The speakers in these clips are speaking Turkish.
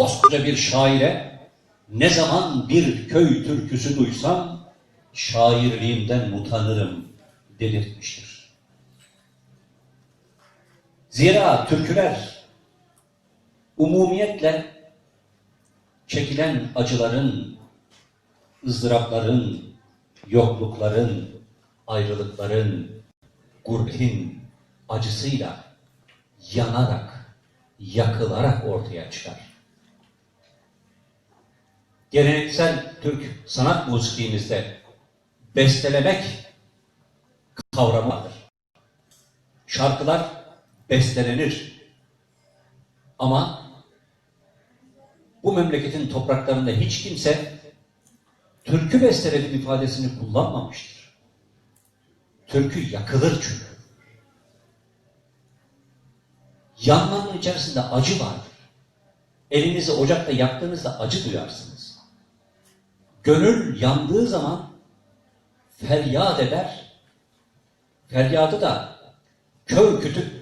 koskoca bir şaire ne zaman bir köy türküsü duysam şairliğimden utanırım dedirtmiştir. Zira türküler umumiyetle çekilen acıların, ızdırapların, yoklukların, ayrılıkların, gurbetin acısıyla yanarak, yakılarak ortaya çıkar. Geleneksel Türk sanat musikimizde bestelemek kavramı. Şarkılar bestelenir. Ama bu memleketin topraklarında hiç kimse türkü besteledim ifadesini kullanmamıştır. Türkü yakılır çünkü. Yanmanın içerisinde acı vardır. Elinizi ocakta yaktığınızda acı duyarsınız. Gönül yandığı zaman feryat eder. Feryadı da kör kütük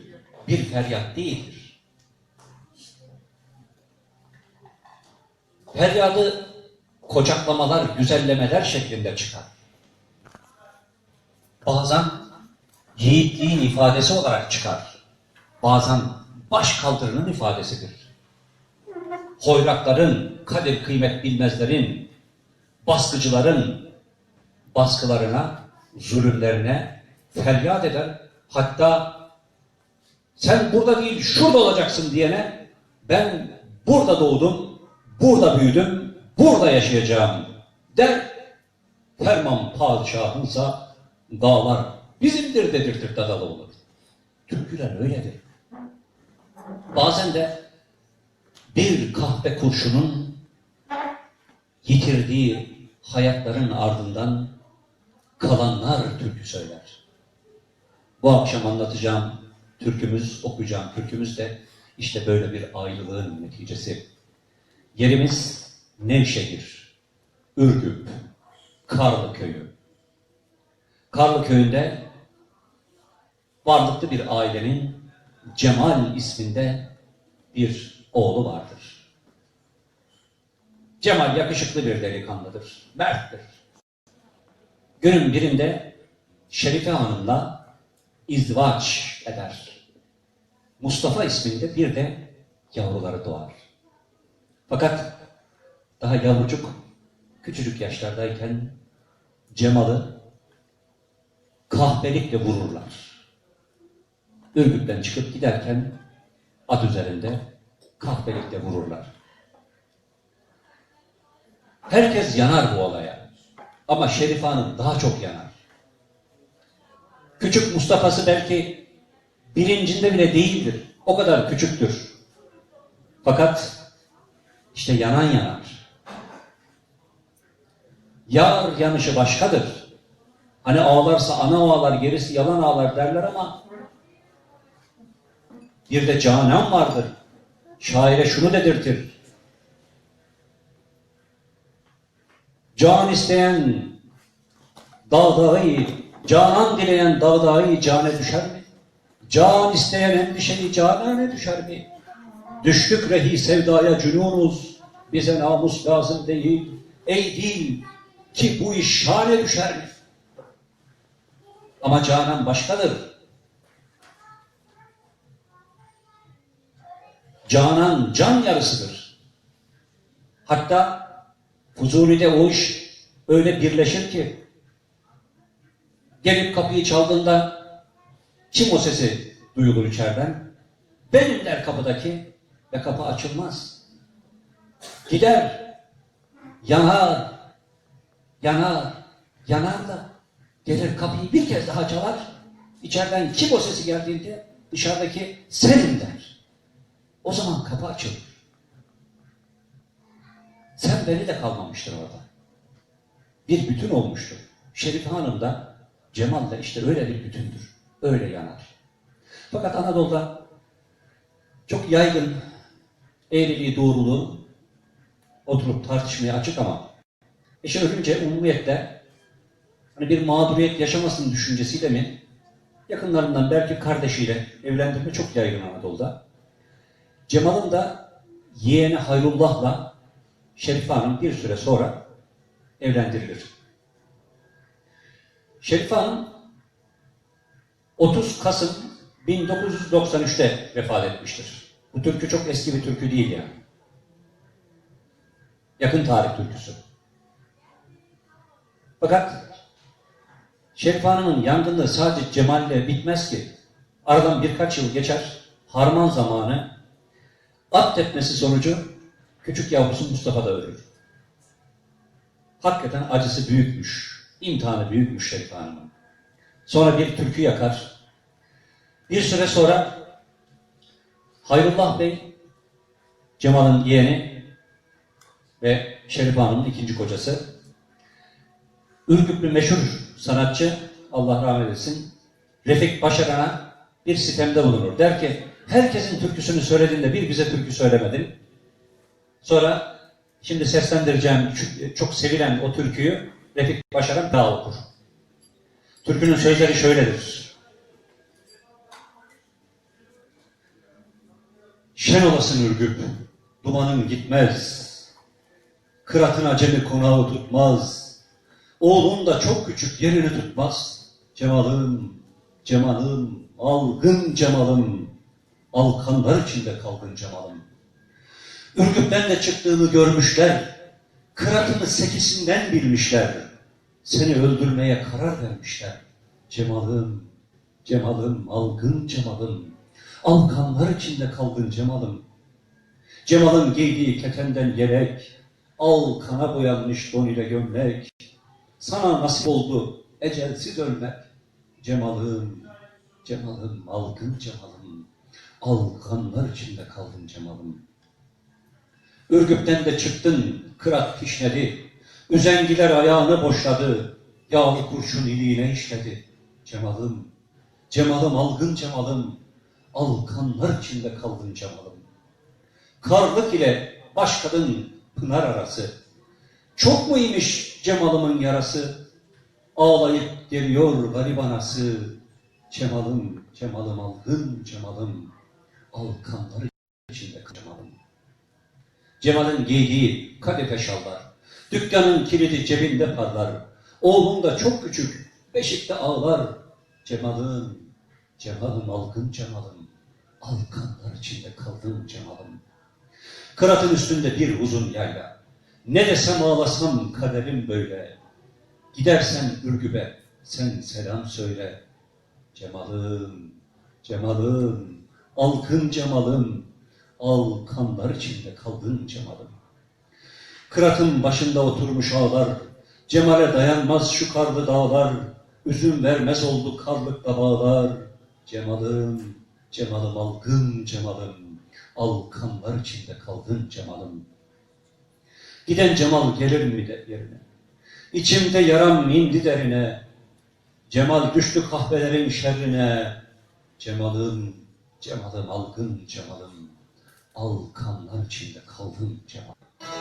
bir feryat değildir. Feryadı kocaklamalar, güzellemeler şeklinde çıkar. Bazen yiğitliğin ifadesi olarak çıkar. Bazen baş kaldırının ifadesidir. Hoyrakların, kadir kıymet bilmezlerin, baskıcıların baskılarına, zulümlerine feryat eder. Hatta sen burada değil şurada olacaksın diyene ben burada doğdum, burada büyüdüm, burada yaşayacağım der. Ferman padişahınsa dağlar bizimdir dedirtir dadalı olur. Türküler öyledir. Bazen de bir kahpe kurşunun yitirdiği hayatların ardından kalanlar türkü söyler. Bu akşam anlatacağım türkümüz, okuyacağım türkümüz de işte böyle bir ayrılığın neticesi. Yerimiz Nevşehir, Ürgüp, Karlı Köyü. Karlı Köyü'nde varlıklı bir ailenin Cemal isminde bir oğlu vardır. Cemal yakışıklı bir delikanlıdır, merttir. Günün birinde Şerife Hanım'la izdivaç eder. Mustafa isminde bir de yavruları doğar. Fakat daha yavrucuk, küçücük yaşlardayken Cemal'ı kahpelikle vururlar. Ürgüp'ten çıkıp giderken at üzerinde kahpelikle vururlar. Herkes yanar bu olaya. Ama Şerife Hanım daha çok yanar. Küçük Mustafa'sı belki bilincinde bile değildir. O kadar küçüktür. Fakat işte yanan yanar. Yar yanışı başkadır. Hani ağlarsa ana ağlar, gerisi yalan ağlar derler ama bir de canan vardır. Şaire şunu dedirtir. Can isteyen dağdağı, canan dileyen dağdağı cane düşer mi? Can isteyen endişeli canane düşer mi? Düştük rehi sevdaya cünunuz, bize namus lazım değil. Ey dil ki bu iş şane düşer mi? Ama canan başkadır. Canan can yarısıdır. Hatta Fuzuli'de o iş öyle birleşir ki gelip kapıyı çaldığında kim o sesi duyulur içeriden? Benim der kapıdaki ve kapı açılmaz. Gider, yanar, yanar, yanar da gelir kapıyı bir kez daha çalar. İçeriden kim o sesi geldiğinde dışarıdaki senin der. O zaman kapı açılır. Sen beni de kalmamıştır orada. Bir bütün olmuştur. Şerife Hanım da Cemal da işte öyle bir bütündür. Öyle yanar. Fakat Anadolu'da çok yaygın eğriliği, doğruluğu oturup tartışmaya açık ama işte ölünce umumiyette hani bir mağduriyet yaşamasının düşüncesiyle mi yakınlarından belki kardeşiyle evlendirme çok yaygın Anadolu'da. Cemal'ın da yeğeni Hayrullah'la Şerife Hanım bir süre sonra evlendirilir. Şerife Hanım 30 Kasım 1993'te vefat etmiştir. Bu türkü çok eski bir türkü değil yani. Yakın tarih türküsü. Fakat Şerife Hanım'ın yangını sadece Cemal'le bitmez ki. Aradan birkaç yıl geçer, harman zamanı at tepmesi sonucu küçük yavrusu Mustafa da ölür. Hakikaten acısı büyükmüş, imtihanı büyükmüş Şerife Hanım'ın. Sonra bir türkü yakar. Bir süre sonra Hayrullah Bey, Cemal'ın yeğeni ve Şerife Hanım'ın ikinci kocası, Ürgüplü meşhur sanatçı, Allah rahmet etsin, Refik Başaran'a bir sitemde bulunur. Der ki, herkesin türküsünü söyledin de bir bize türkü söylemedin. Sonra şimdi seslendireceğim çok sevilen o türküyü Refik Başaran daha okur. Türkünün sözleri şöyledir. Şen olasın Ürgüp, dumanın gitmez. Kıratın acemi konağı tutmaz. Oğlun da çok küçük yerini tutmaz. Cemal'ım, Cemal'ım, algın Cemal'ım. Alkanlar içinde kaldın Cemal'ım. Ürgüp'ten de çıktığını görmüşler. Kıratını sekisinden bilmişler. Seni öldürmeye karar vermişler. Cemal'ım, Cemal'ım, algın Cemal'ım. Alkanlar içinde kaldın Cemal'ım. Cemal'ın giydiği ketenden yelek, al kana boyanmış don ile gömlek. Sana nasip oldu ecelsiz ölmek. Cemal'ım, Cemal'ım, algın Cemal'ım. Alkanlar içinde kaldın Cemal'ım. Ürgüp'ten de çıktın, kırat kişnedi. Üzengiler ayağını boşladı. Yağlı kurşun iliğine işledi. Cemal'ım, Cemal'ım, algın Cemal'ım. Alkanlar içinde kaldın Cemal'ım. Karlık ile baş kadın pınar arası. Çok mu imiş Cemal'ımın yarası? Ağlayıp geliyor garip anası. Cemal'ım, Cemal'ım, algın Cemal'ım. Alkanlar. Cemal'in giydiği kadife şallar. Dükkanın kilidi cebinde parlar. Oğlum da çok küçük, beşikte ağlar. Cemal'ım, Cemal'ım, algın Cemal'ım. Alkanlar içinde kaldım Cemal'ım. Kıratın üstünde bir uzun yayla. Ne desem ağlasam kaderim böyle. Gidersen Ürgüp'e sen selam söyle. Cemal'ım, Cemal'ım, alkın Cemal'ım, al kanlar içinde kaldın Cemal'ım. Kıratın başında oturmuş ağlar, Cemal'e dayanmaz şu karlı dağlar, üzüm vermez oldu karlıkta bağlar. Cemal'ım, Cemal'ım algın Cemal'ım, al kanlar içinde kaldın Cemal'ım. Giden Cemal gelir mi de yerine? İçimde yaram indi derine. Cemal düştü kahvelerin şerrine. Cemal'ım, Cemal'ım algın Cemal'ım. Al kanlar içinde kaldın Cemal.